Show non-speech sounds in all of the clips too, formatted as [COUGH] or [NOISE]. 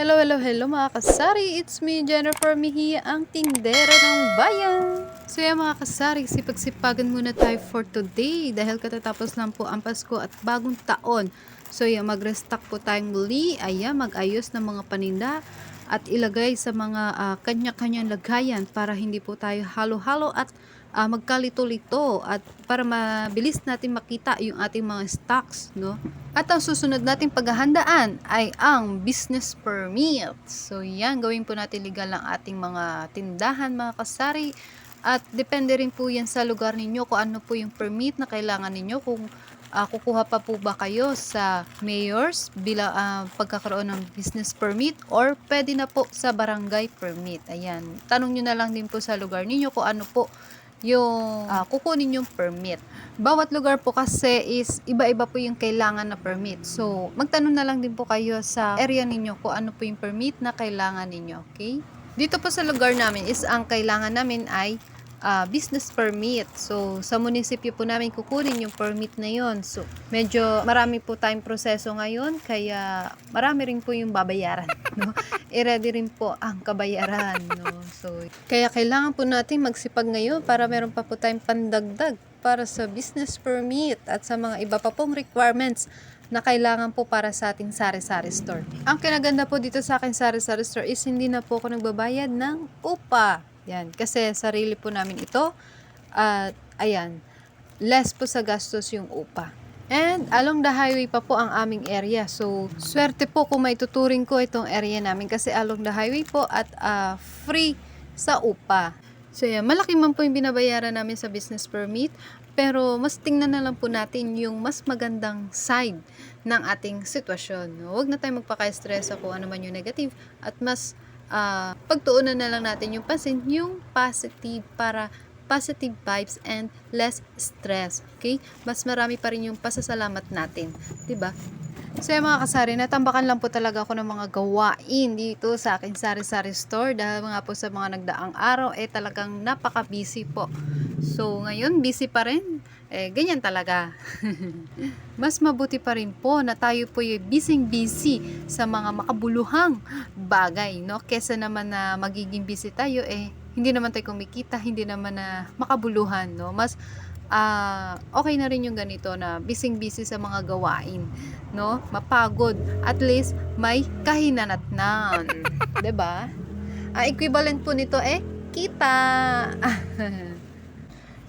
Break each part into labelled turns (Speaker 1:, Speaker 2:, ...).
Speaker 1: Hello, hello, hello mga kasari! It's me, Jennifer Mejia, ang tindera ng bayan! So yan mga kasari, sipag-sipagan muna tayo for today dahil katatapos lang po ang Pasko at bagong taon. So yan, mag-restock po tayong muli, ayan, mag-ayos ng mga paninda at ilagay sa mga ah, kanya-kanyang lagayan para hindi po tayo halo-halo at ah, magkalito-lito at para mabilis natin makita yung ating mga stocks, no? At ang susunod nating paghahandaan ay ang business permit. So yan, gawin po natin legal ang ating mga tindahan, mga kasari. At depende rin po yan sa lugar ninyo kung ano po yung permit na kailangan ninyo. Kung ah, kukuha pa po ba kayo sa mayors bila ah, pagkakaroon ng business permit or pwede na po sa barangay permit. Ayan. Tanong nyo na lang din po sa lugar ninyo kung ano po yung ah, kukunin yung permit. Bawat lugar po kasi is iba-iba po yung kailangan na permit. So, magtanong na lang din po kayo sa area ninyo kung ano po yung permit na kailangan ninyo, okay? Dito po sa lugar namin is ang kailangan namin ay ah, business permit. So, sa munisipyo po namin kukunin yung permit na yon. So, medyo marami po tayong proseso ngayon, kaya marami rin po yung babayaran. [LAUGHS] No? I-ready rin po ang kabayaran. No? So, kaya kailangan po natin magsipag ngayon para meron pa po tayong pandagdag para sa business permit at sa mga iba pa pong requirements na kailangan po para sa ating sari-sari store. Ang kinaganda po dito sa aking sari-sari store is hindi na po ako nagbabayad ng upa. Yan, kasi sarili po namin ito. At ayan, less po sa gastos yung upa. And along the highway pa po ang aming area. So, swerte po kung may tuturing ko itong area namin kasi along the highway po at ah, free sa upa. So, yan, malaki man po yung binabayaran namin sa business permit. Pero mas tingnan na lang po natin yung mas magandang side ng ating sitwasyon. Huwag na tayo magpaka-stress kung ano man yung negative at mas ah, pagtuunan na lang natin yung pansin, yung positive para positive vibes and less stress. Okay? Mas marami pa rin yung pasasalamat natin. ba? So yung mga kasari, natambakan lang po talaga ako ng mga gawain dito sa aking sari-sari store dahil mga po sa mga nagdaang araw, eh talagang napaka-busy po. So ngayon, busy pa rin. Eh, ganyan talaga. [LAUGHS] Mas mabuti pa rin po na tayo po yung busy-busy sa mga makabuluhang bagay, no? Kesa naman na magiging busy tayo, eh, hindi naman tayo kumikita, hindi naman na makabuluhan, no? Mas ah okay na rin yung ganito na busy-busy sa mga gawain, no? Mapagod. At least may kahinanatnan, [LAUGHS] 'di ba? Ang equivalent po nito eh kita. [LAUGHS]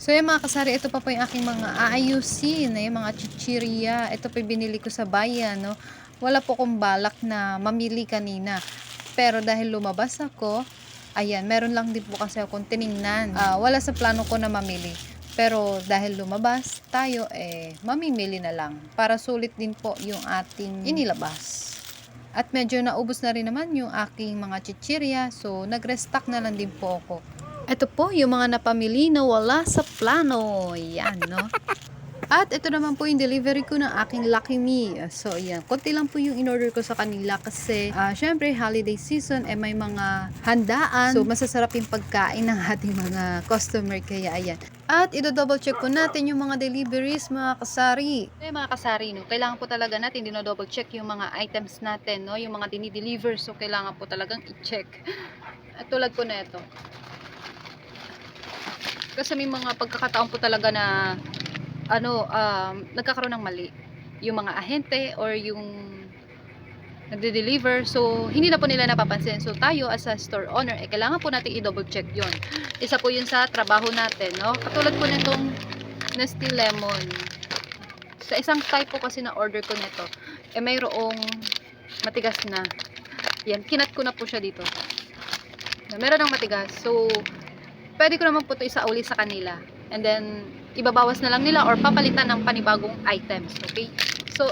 Speaker 1: so yung mga kasari, ito pa po yung aking mga aayusin, na yung mga chichirya. Ito po yung binili ko sa bayan, no? Wala po kong balak na mamili kanina. Pero dahil lumabas ako, ayan, meron lang din po kasi akong tiningnan. Ah, wala sa plano ko na mamili. Pero dahil lumabas tayo, eh, mamimili na lang. Para sulit din po yung ating inilabas. At medyo naubos na rin naman yung aking mga chichirya. So, nag-restock na lang din po ako. Ito po yung mga napamili na wala sa plano. Yan, no? [LAUGHS] At ito naman po yung delivery ko ng aking Lucky Me. So, yan. Konti lang po yung in-order ko sa kanila kasi, ah, syempre, holiday season, eh, may mga handaan. So, masasarap yung pagkain ng ating mga customer. Kaya, ayan. At ito-double check po natin yung mga deliveries, mga kasari. Eh, mga kasari, no? Kailangan po talaga natin dino-double check yung mga items natin, no? Yung mga dinideliver. So, kailangan po talagang i-check. At [LAUGHS] tulad po na ito. Kasi may mga pagkakataon po talaga na ano, um, nagkakaroon ng mali. Yung mga ahente or yung nagde-deliver. So, hindi na po nila napapansin. So, tayo as a store owner, eh, kailangan po natin i-double check yon Isa po yun sa trabaho natin, no? Katulad po nitong Nestle Lemon. Sa isang type po kasi na order ko nito, eh, mayroong matigas na. Yan, kinat ko na po siya dito. Meron ng matigas. So, pwede ko naman po ito isauli sa kanila. And then, ibabawas na lang nila or papalitan ng panibagong items. Okay? So,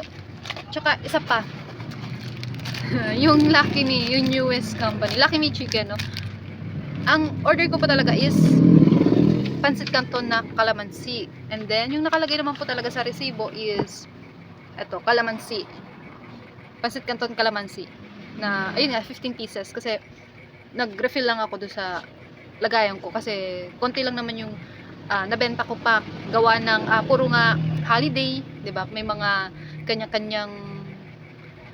Speaker 1: tsaka isa pa, [LAUGHS] yung Lucky Me, yung newest company, Lucky Me Chicken, no? Ang order ko po talaga is pancit canton na calamansi. And then, yung nakalagay naman po talaga sa resibo is eto, calamansi. Pancit canton calamansi. Na, ayun nga, 15 pieces. Kasi, nag-refill lang ako doon sa lagayan ko. Kasi, konti lang naman yung ah, nabenta ko pa gawa ng ah, puro nga holiday, 'di ba? May mga kanya-kanyang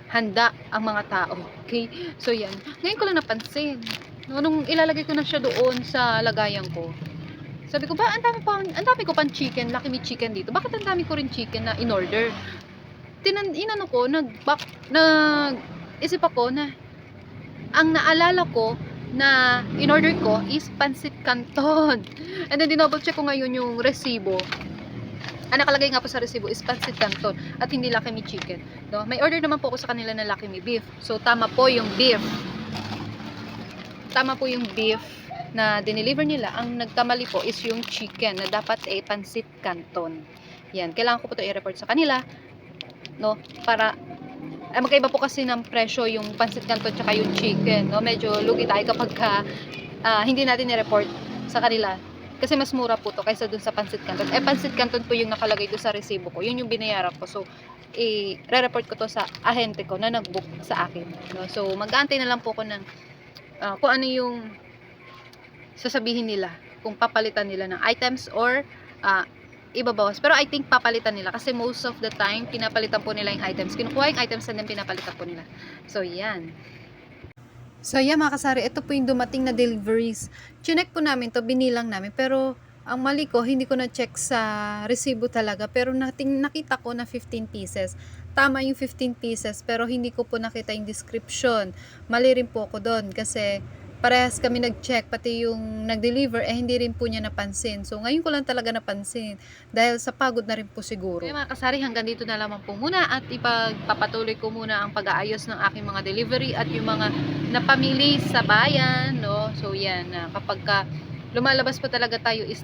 Speaker 1: handa ang mga tao. Okay? So, yan. Ngayon ko lang napansin. No, nung ilalagay ko na siya doon sa lagayan ko, sabi ko, ba, ang dami, pa, ang dami ko pang chicken, Lucky Me chicken dito. Bakit ang dami ko rin chicken na in-order? Tinan, inano ko, nag, bak, nag, isip ako na, ang naalala ko, na in-order ko is pancit canton. [LAUGHS] And then, dinouble check ko ngayon yung resibo. Ang nakalagay nga po sa resibo is pancit canton at hindi Lucky Me chicken. No? May order naman po ako sa kanila na Lucky Me beef. So, tama po yung beef. Tama po yung beef na dineliver nila. Ang nagkamali po is yung chicken na dapat eh pancit canton. Yan. Kailangan ko po ito i-report sa kanila. No? Para eh, magkaiba po kasi ng presyo yung pancit canton tsaka yung chicken. No? Medyo lugi tayo kapag ka, ah, hindi natin i-report sa kanila. Kasi mas mura po to kaysa dun sa pancit canton. Eh, pancit canton po yung nakalagay doon sa resibo ko. Yun yung binayaran ko. So, i-report ko to sa ahente ko na nag-book sa akin. No? So, mag-aantay na lang po ko ng ah, kung ano yung sasabihin nila. Kung papalitan nila ng items or ah, ibabawas. Pero I think papalitan nila kasi most of the time, pinapalitan po nila yung items. Kinukuha yung items and then pinapalitan po nila. So, yan. So, yan mga kasari, ito po yung dumating na deliveries. Chinek po namin to binilang namin. Pero, ang mali ko, hindi ko na-check sa resibo talaga. Pero nating, nakita ko na 15 pieces. Tama yung 15 pieces, pero hindi ko po nakita yung description. Mali rin po ako doon kasi parehas kami nag-check, pati yung nag-deliver, eh hindi rin po niya napansin. So, ngayon ko lang talaga napansin dahil sa pagod na rin po siguro. Kaya mga kasari, hanggang dito na lamang po muna at ipagpapatuloy ko muna ang pag-aayos ng aking mga delivery at yung mga napamili sa bayan, no? So, yan, na kapag ka lumalabas po talaga tayo is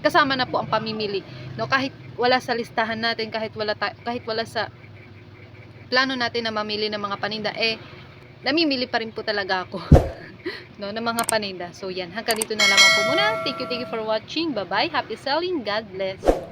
Speaker 1: kasama na po ang pamimili, no? Kahit wala sa listahan natin, kahit wala kahit wala sa plano natin na mamili ng mga paninda, eh namimili pa rin po talaga ako. [LAUGHS] [LAUGHS] no, ng mga paninda. So, yan. Hanggang dito na lamang po muna. Thank you, thank you for watching. Bye-bye. Happy selling. God bless.